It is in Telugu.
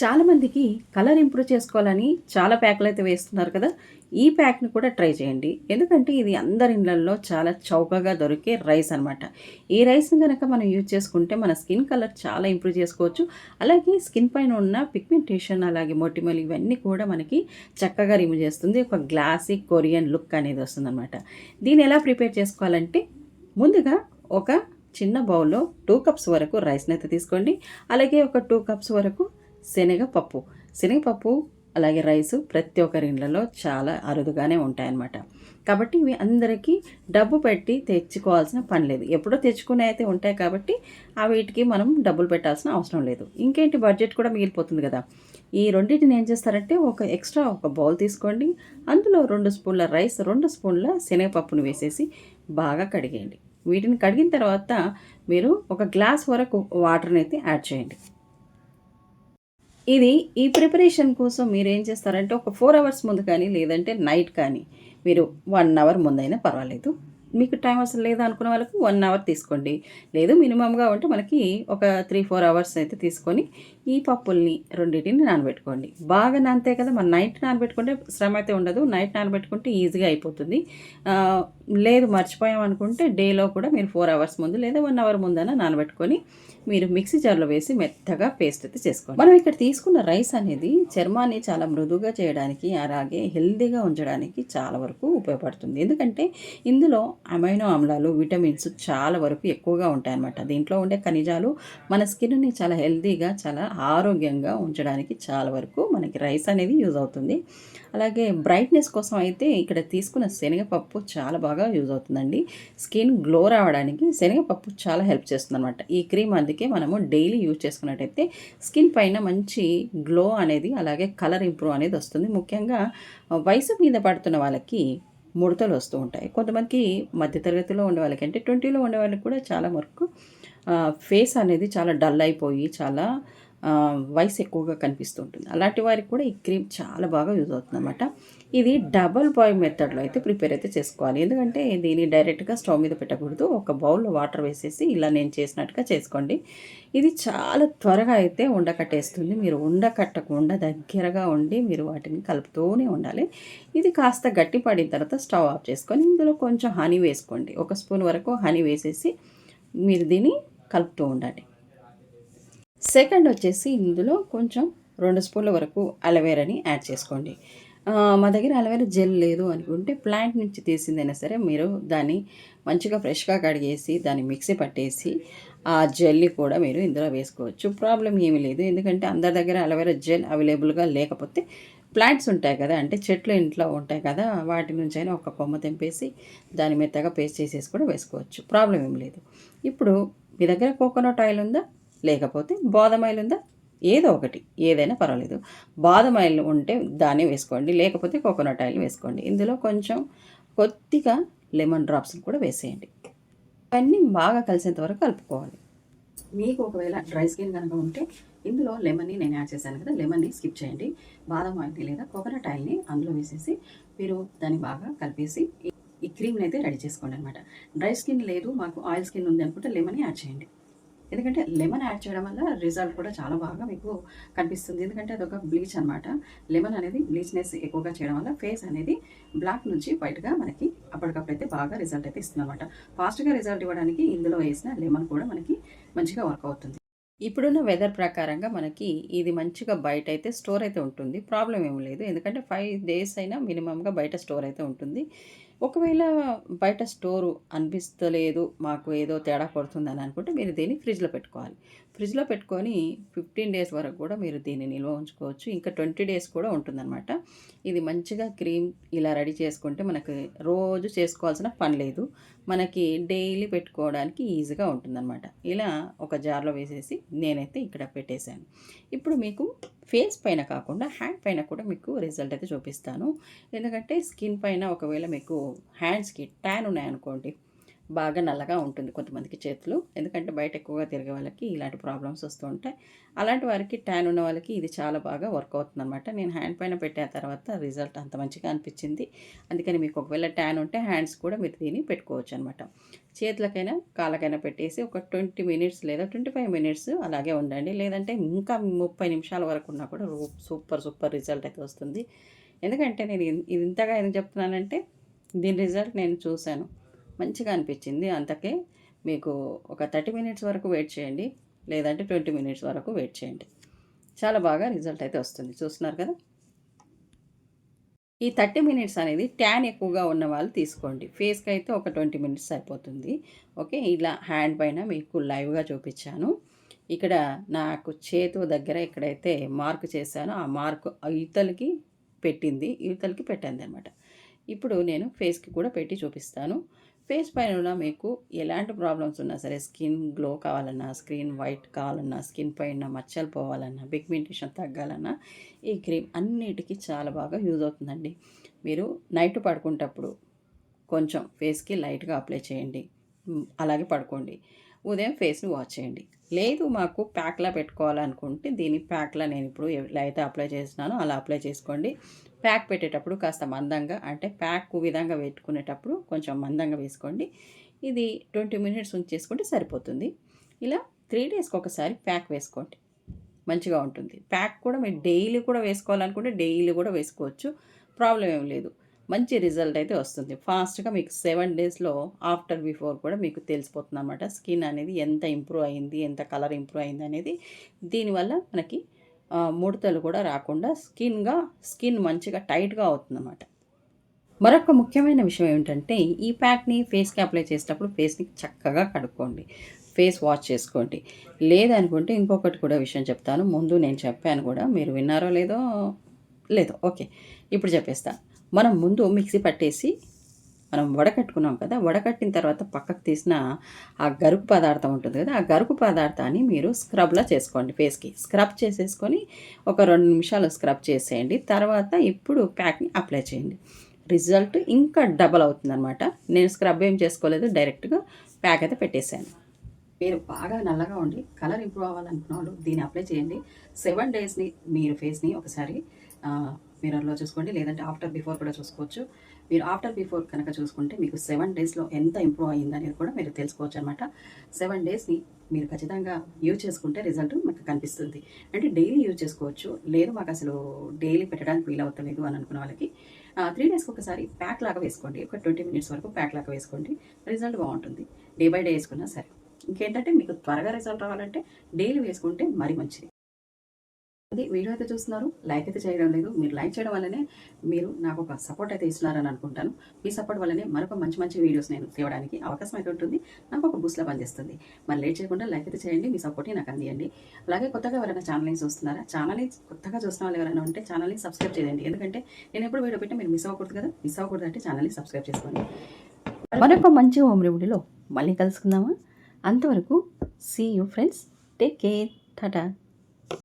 చాలామందికి కలర్ ఇంప్రూవ్ చేసుకోవాలని చాలా ప్యాక్లు అయితే వేస్తున్నారు కదా. ఈ ప్యాక్ని కూడా ట్రై చేయండి. ఎందుకంటే ఇది అందరి ఇళ్ళల్లో చాలా చౌకగా దొరికే రైస్ అనమాట ఈ రైస్ని కనుక మనం యూజ్ చేసుకుంటే మన స్కిన్ కలర్ చాలా ఇంప్రూవ్ చేసుకోవచ్చు. అలాగే స్కిన్ పైన ఉన్న పిగ్మెంటేషన్ అలాగే మొటిమలు ఇవన్నీ కూడా మనకి చక్కగా రిమూవ్ చేస్తుంది. ఒక గ్లాసిక్ కొరియన్ లుక్ అనేది వస్తుందన్నమాట. దీన్ని ఎలా ప్రిపేర్ చేసుకోవాలంటే ముందుగా ఒక చిన్న బౌల్లో టూ కప్స్ వరకు రైస్ని అయితే తీసుకోండి. అలాగే ఒక టూ కప్స్ వరకు శనగపప్పు. శనగపప్పు అలాగే రైసు ప్రతి ఒక్కరి ఇళ్ళలో చాలా అరుదుగానే ఉంటాయన్నమాట. కాబట్టి ఇవి అందరికీ డబ్బు పెట్టి తెచ్చుకోవాల్సిన పని లేదు. ఎప్పుడో తెచ్చుకునే అయితే ఉంటాయి కాబట్టి ఆ వీటికి మనం డబ్బులు పెట్టాల్సిన అవసరం లేదు. ఇంకేంటి బడ్జెట్ కూడా మిగిలిపోతుంది కదా. ఈ రెండింటిని ఏం చేస్తారంటే ఒక ఎక్స్ట్రా ఒక బౌల్ తీసుకోండి. అందులో రెండు స్పూన్ల రైస్ రెండు స్పూన్ల శనగపప్పును వేసేసి బాగా కడిగేయండి. వీటిని కడిగిన తర్వాత మీరు ఒక గ్లాస్ వరకు వాటర్ని అయితే యాడ్ చేయండి. ఇది ఈ ప్రిపరేషన్ కోసం మీరు ఏం చేస్తారంటే ఒక ఫోర్ అవర్స్ ముందు కానీ లేదంటే నైట్ కానీ మీరు వన్ అవర్ ముందైనా పర్వాలేదు. మీకు టైం అసలు లేదా అనుకున్న వాళ్ళకి వన్ అవర్ తీసుకోండి. లేదు మినిమంగా ఉంటే మనకి ఒక త్రీ ఫోర్ అవర్స్ అయితే తీసుకొని ఈ పప్పుల్ని రెండింటిని నానబెట్టుకోండి. బాగా నానితే కదా మన నైట్ నానబెట్టుకుంటే శ్రమ అయితే ఉండదు. నైట్ నానబెట్టుకుంటే ఈజీగా అయిపోతుంది. లేదు మర్చిపోయాం అనుకుంటే డేలో కూడా మీరు ఫోర్ అవర్స్ ముందు లేదా వన్ అవర్ ముందైనా నానబెట్టుకొని మీరు మిక్సీ జార్లో వేసి మెత్తగా పేస్ట్ అయితే చేసుకోండి. మనం ఇక్కడ తీసుకున్న రైస్ అనేది చర్మాన్ని చాలా మృదువుగా చేయడానికి అలాగే హెల్దీగా ఉంచడానికి చాలా వరకు ఉపయోగపడుతుంది. ఎందుకంటే ఇందులో అమైనో ఆమ్లాలు విటమిన్స్ చాలా వరకు ఎక్కువగా ఉంటాయన్నమాట. దీంట్లో ఉండే ఖనిజాలు మన స్కిన్ని చాలా హెల్దీగా చాలా ఆరోగ్యంగా ఉంచడానికి చాలా వరకు మనకి రైస్ అనేది యూజ్ అవుతుంది. అలాగే బ్రైట్నెస్ కోసం అయితే ఇక్కడ తీసుకున్న శనగపప్పు చాలా బాగా యూజ్ అవుతుందండి. స్కిన్ గ్లో రావడానికి శనగపప్పు చాలా హెల్ప్ చేస్తుంది అనమాట ఈ క్రీమ్ అందుకే మనము డైలీ యూజ్ చేసుకున్నట్టయితే స్కిన్ పైన మంచి గ్లో అనేది అలాగే కలర్ ఇంప్రూవ్ అనేది వస్తుంది. ముఖ్యంగా వయసు మీద పడుతున్న వాళ్ళకి ముడతలు వస్తూ ఉంటాయి. కొంతమందికి మధ్యతరగతిలో ఉండే వాళ్ళకి అంటే ట్వంటీలో ఉండే వాళ్ళకి కూడా చాలా వరకు ఫేస్ అనేది చాలా డల్ అయిపోయి చాలా వయసు ఎక్కువగా కనిపిస్తుంటుంది. అలాంటి వారికి కూడా ఈ క్రీమ్ చాలా బాగా యూజ్ అవుతుంది అనమాట ఇది డబల్ బాయ్ మెథడ్లో అయితే ప్రిపేర్ అయితే చేసుకోవాలి. ఎందుకంటే దీన్ని డైరెక్ట్గా స్టవ్ మీద పెట్టకూడదు. ఒక బౌల్లో వాటర్ వేసేసి ఇలా నేను చేసినట్టుగా చేసుకోండి. ఇది చాలా త్వరగా అయితే ఉండకట్టేస్తుంది. మీరు ఉండకట్టకుండా దగ్గరగా ఉండి మీరు వాటిని కలుపుతూనే ఉండాలి. ఇది కాస్త గట్టి పడిన తర్వాత స్టవ్ ఆఫ్ చేసుకొని ఇందులో కొంచెం హనీ వేసుకోండి. ఒక స్పూన్ వరకు హనీ వేసేసి మీరు దీన్ని కలుపుతూ ఉండండి. సెకండ్ వచ్చేసి ఇందులో కొంచెం రెండు స్పూన్ల వరకు అలవేరాని యాడ్ చేసుకోండి. మా దగ్గర అలవేరా జెల్ లేదు అనుకుంటే ప్లాంట్ నుంచి తీసిందైనా సరే మీరు దాన్ని మంచిగా ఫ్రెష్గా కడిగేసి దాన్ని మిక్సీ పట్టేసి ఆ జెల్ని కూడా మీరు ఇందులో వేసుకోవచ్చు. ప్రాబ్లం ఏమీ లేదు. ఎందుకంటే అందరి దగ్గర అలవేరా జెల్ అవైలబుల్గా లేకపోతే ప్లాంట్స్ ఉంటాయి కదా అంటే చెట్లు ఇంట్లో ఉంటాయి కదా వాటి నుంచి అయినా ఒక కొమ్మ తెంపేసి దాని మెత్తగా పేస్ట్ చేసేసి కూడా వేసుకోవచ్చు. ప్రాబ్లం ఏం లేదు. ఇప్పుడు మీ దగ్గర కోకోనట్ ఆయిల్ ఉందా? లేకపోతే బాదం ఆయిల్ ఉందా? ఏదో ఒకటి. ఏదైనా పర్వాలేదు. బాదం ఆయిల్ ఉంటే దాన్ని వేసుకోండి. లేకపోతే కోకోనట్ ఆయిల్ వేసుకోండి. ఇందులో కొంచెం కొద్దిగా లెమన్ డ్రాప్స్ కూడా వేసేయండి. అవన్నీ బాగా కలిసేంత వరకు కలుపుకోవాలి. మీకు ఒకవేళ డ్రై స్కిన్ కనుక ఉంటే ఇందులో లెమన్ని నేను యాడ్ చేశాను కదా లెమన్ని స్కిప్ చేయండి. బాదం ఆయిల్ని లేదా కోకోనట్ ఆయిల్ని అందులో వేసేసి మీరు దాన్ని బాగా కలిపేసి ఈ క్రీమ్ని అయితే రెడీ చేసుకోండి అనమాట డ్రై స్కిన్ లేదు మాకు ఆయిల్ స్కిన్ ఉంది అనుకుంటే లెమన్ యాడ్ చేయండి. ఎందుకంటే లెమన్ యాడ్ చేయడం వల్ల రిజల్ట్ కూడా చాలా బాగా మీకు కనిపిస్తుంది. ఎందుకంటే అదొక బ్లీచ్ అనమాట లెమన్ అనేది బ్లీచ్నెస్ ఎక్కువగా చేయడం వల్ల ఫేస్ అనేది బ్లాక్ నుంచి వైట్గా మనకి అప్పటికప్పుడు అయితే బాగా రిజల్ట్ అయితే ఇస్తుంది అనమాట ఫాస్ట్గా రిజల్ట్ ఇవ్వడానికి ఇందులో వేసిన లెమన్ కూడా మనకి మంచిగా వర్క్ అవుతుంది. ఇప్పుడున్న వెదర్ ప్రకారంగా మనకి ఇది మంచిగా బయట అయితే స్టోర్ అయితే ఉంటుంది. ప్రాబ్లం ఏమి లేదు. ఎందుకంటే ఫైవ్ డేస్ అయినా మినిమంగా బయట స్టోర్ అయితే ఉంటుంది. ఒకవేళ బయట స్టోరు అనిపిస్తలేదు మాకు ఏదో తేడా పడుతుందని అనుకుంటే మీరు దీన్ని ఫ్రిడ్జ్లో పెట్టుకోవాలి. ఫ్రిడ్జ్లో పెట్టుకొని ఫిఫ్టీన్ డేస్ వరకు కూడా మీరు దీన్ని నిల్వ ఉంచుకోవచ్చు. ఇంకా ట్వంటీ డేస్ కూడా ఉంటుందన్నమాట. ఇది మంచిగా క్రీమ్ ఇలా రెడీ చేసుకుంటే మనకి రోజు చేసుకోవాల్సిన పని లేదు. మనకి డైలీ పెట్టుకోవడానికి ఈజీగా ఉంటుందన్నమాట. ఇలా ఒక జార్లో వేసేసి నేనైతే ఇక్కడ పెట్టేశాను. ఇప్పుడు మీకు ఫేస్ పైన కాకుండా హ్యాండ్ పైన కూడా మీకు రిజల్ట్ అయితే చూపిస్తాను. ఎందుకంటే స్కిన్ పైన ఒకవేళ మీకు హ్యాండ్స్కి ట్యాన్ ఉన్నాయనుకోండి బాగా నల్లగా ఉంటుంది కొంతమందికి చేతులు. ఎందుకంటే బయట ఎక్కువగా తిరిగే వాళ్ళకి ఇలాంటి ప్రాబ్లమ్స్ వస్తూ ఉంటాయి. అలాంటి వారికి ట్యాన్ ఉన్న వాళ్ళకి ఇది చాలా బాగా వర్క్ అవుతుంది అనమాట నేను హ్యాండ్ పైన పెట్టిన తర్వాత రిజల్ట్ అంత మంచిగా అనిపించింది. అందుకని మీకు ఒకవేళ ట్యాన్ ఉంటే హ్యాండ్స్ కూడా మీరు దీన్ని పెట్టుకోవచ్చు అనమాట చేతులకైనా కాళ్ళకైనా పెట్టేసి ఒక ట్వంటీ మినిట్స్ లేదా ట్వంటీ ఫైవ్ మినిట్స్ అలాగే ఉండండి. లేదంటే ఇంకా ముప్పై నిమిషాల వరకు ఉన్నా కూడా సూపర్ సూపర్ రిజల్ట్ అయితే వస్తుంది. ఎందుకంటే నేను ఇది ఇంతగా ఎందుకు చెప్తున్నానంటే దీని రిజల్ట్ నేను చూశాను. మంచిగా అనిపించింది. అంతకే మీకు ఒక థర్టీ మినిట్స్ వరకు వెయిట్ చేయండి. లేదంటే ట్వంటీ మినిట్స్ వరకు వెయిట్ చేయండి. చాలా బాగా రిజల్ట్ అయితే వస్తుంది. చూస్తున్నారు కదా? ఈ థర్టీ మినిట్స్ అనేది ట్యాన్ ఎక్కువగా ఉన్న వాళ్ళు తీసుకోండి. ఫేస్కి అయితే ఒక ట్వంటీ మినిట్స్ అయిపోతుంది ఓకే? ఇలా హ్యాండ్ పైన మీకు లైవ్గా చూపించాను. ఇక్కడ నాకు చేతు దగ్గర ఎక్కడైతే మార్క్ చేశానో ఆ మార్క్ ఇవతలకి పెట్టింది. ఇవతలకి పెట్టింది అనమాట ఇప్పుడు నేను ఫేస్కి కూడా పెట్టి చూపిస్తాను. ఫేస్ పైన ఉన్న మీకు ఎలాంటి ప్రాబ్లమ్స్ ఉన్నా సరే స్కిన్ గ్లో కావాలన్నా స్కిన్ వైట్ కావాలన్నా స్కిన్ పైన మచ్చలు పోవాలన్నా పిగ్మెంటేషన్ తగ్గాలన్నా ఈ క్రీమ్ అన్నిటికీ చాలా బాగా యూజ్ అవుతుందండి. మీరు నైట్ పడుకునేటప్పుడు కొంచెం ఫేస్కి లైట్గా అప్లై చేయండి. అలాగే పడుకోండి. ఉదయం ఫేస్ని వాష్ చేయండి. లేదు మాకు ప్యాక్లా పెట్టుకోవాలనుకుంటే దీని ప్యాక్లా నేను ఇప్పుడు ఎలా అయితే అప్లై చేస్తున్నానో అలా అప్లై చేసుకోండి. ప్యాక్ పెట్టేటప్పుడు కాస్త మందంగా అంటే ప్యాక్ విధంగా పెట్టుకునేటప్పుడు కొంచెం మందంగా వేసుకోండి. ఇది ట్వంటీ మినిట్స్ ఉంచేసుకుంటే సరిపోతుంది. ఇలా త్రీ డేస్కి ఒకసారి ప్యాక్ వేసుకోండి. మంచిగా ఉంటుంది. ప్యాక్ కూడా మీరు డైలీ కూడా వేసుకోవాలనుకుంటే డైలీ కూడా వేసుకోవచ్చు. ప్రాబ్లం ఏం లేదు. మంచి రిజల్ట్ అయితే వస్తుంది. ఫాస్ట్గా మీకు సెవెన్ డేస్లో ఆఫ్టర్ బిఫోర్ కూడా మీకు తెలిసిపోతుంది అనమాట స్కిన్ అనేది ఎంత ఇంప్రూవ్ అయింది ఎంత కలర్ ఇంప్రూవ్ అయింది అనేది. దీనివల్ల మనకి ముడతలు కూడా రాకుండా స్కిన్గా స్కిన్ మంచిగా టైట్గా అవుతుందన్నమాట. మరొక ముఖ్యమైన విషయం ఏమిటంటే ఈ ప్యాక్ని ఫేస్కి అప్లై చేసేటప్పుడు ఫేస్ని చక్కగా కడుక్కోండి. ఫేస్ వాష్ చేసుకోండి. లేదనుకుంటే ఇంకొకటి కూడా విషయం చెప్తాను. ముందు నేను చెప్పాను కూడా. మీరు విన్నారో లేదో లేదో. ఓకే. ఇప్పుడు చెప్పేస్తాను మనం ముందు మిక్సీ పట్టేసి మనం వడకట్టుకున్నాం కదా వడకట్టిన తర్వాత పక్కకు తీసిన ఆ గరుకు పదార్థం ఉంటుంది కదా ఆ గరుకు పదార్థాన్ని మీరు స్క్రబ్లా చేసుకోండి ఫేస్కి. స్క్రబ్ చేసేసుకొని ఒక రెండు నిమిషాలు స్క్రబ్ చేసేయండి. తర్వాత ఇప్పుడు ప్యాక్ని అప్లై చేయండి. రిజల్ట్ ఇంకా డబల్ అవుతుందన్నమాట. నేను స్క్రబ్ ఏం చేసుకోలేదు డైరెక్ట్గా ప్యాక్ అయితే పెట్టేశాను. మీరు బాగా నల్లగా ఉండి కలర్ ఇంప్రూవ్ అవ్వాలనుకున్న వాళ్ళు దీన్ని అప్లై చేయండి. సెవెన్ డేస్ని మీరు ఫేస్ని ఒకసారి మిరర్లో చూసుకోండి లేదంటే ఆఫ్టర్ బిఫోర్ కూడా చూసుకోవచ్చు. మీరు ఆఫ్టర్ బిఫోర్ కనుక చూసుకుంటే మీకు సెవెన్ డేస్లో ఎంత ఇంప్రూవ్ అయ్యిందనేది కూడా మీరు తెలుసుకోవచ్చు అనమాట సెవెన్ డేస్ని మీరు ఖచ్చితంగా యూజ్ చేసుకుంటే రిజల్ట్ మీకు కనిపిస్తుంది. అంటే డైలీ యూజ్ చేసుకోవచ్చు. లేదు మాకు అసలు డైలీ పెట్టడానికి వీలు అవుతలేదు అని అనుకున్న వాళ్ళకి త్రీ డేస్కి ఒకసారి ప్యాక్ లాగా వేసుకోండి. ఒక ట్వంటీ మినిట్స్ వరకు ప్యాక్ లాగా వేసుకోండి. రిజల్ట్ బాగుంటుంది. డే బై డే వేసుకున్నా సరే. ఇంకేంటంటే మీకు త్వరగా రిజల్ట్ రావాలంటే డైలీ వేసుకుంటే మరి మంచిది. అది వీడియో అయితే చూస్తున్నారు. లైక్ అయితే చేయడం లేదు. మీరు లైక్ చేయడం వల్లనే మీరు నాకు ఒక సపోర్ట్ అయితే ఇస్తున్నారని అనుకుంటాను. మీ సపోర్ట్ వల్లనే మరొక మంచి మంచి వీడియోస్ నేను తేవడానికి అవకాశం అయితే ఉంటుంది. నాకు ఒక బూస్ట్లా పనిచేస్తుంది. మరి లేట్ చేయకుండా లైక్ అయితే చేయండి. మీ సపోర్ట్ని నాకు అందియండి. అలాగే కొత్తగా ఎవరైనా ఛానల్ని చూస్తున్నారా? ఛానల్ని కొత్తగా చూసిన వాళ్ళు ఎవరైనా ఉంటే ఛానల్ని సబ్స్క్రైబ్ చేయండి. ఎందుకంటే నేను ఎప్పుడు వీడియో పెట్టినా మీరు మిస్ అవ్వకూడదు కదా? మిస్ అవ్వకూడదు అంటే ఛానల్ని సబ్స్క్రైబ్ చేసుకోండి. మరొక మంచి హోమ్ రెమెడీలో మళ్ళీ కలుసుకుందామా? అంతవరకు see you friends take care tata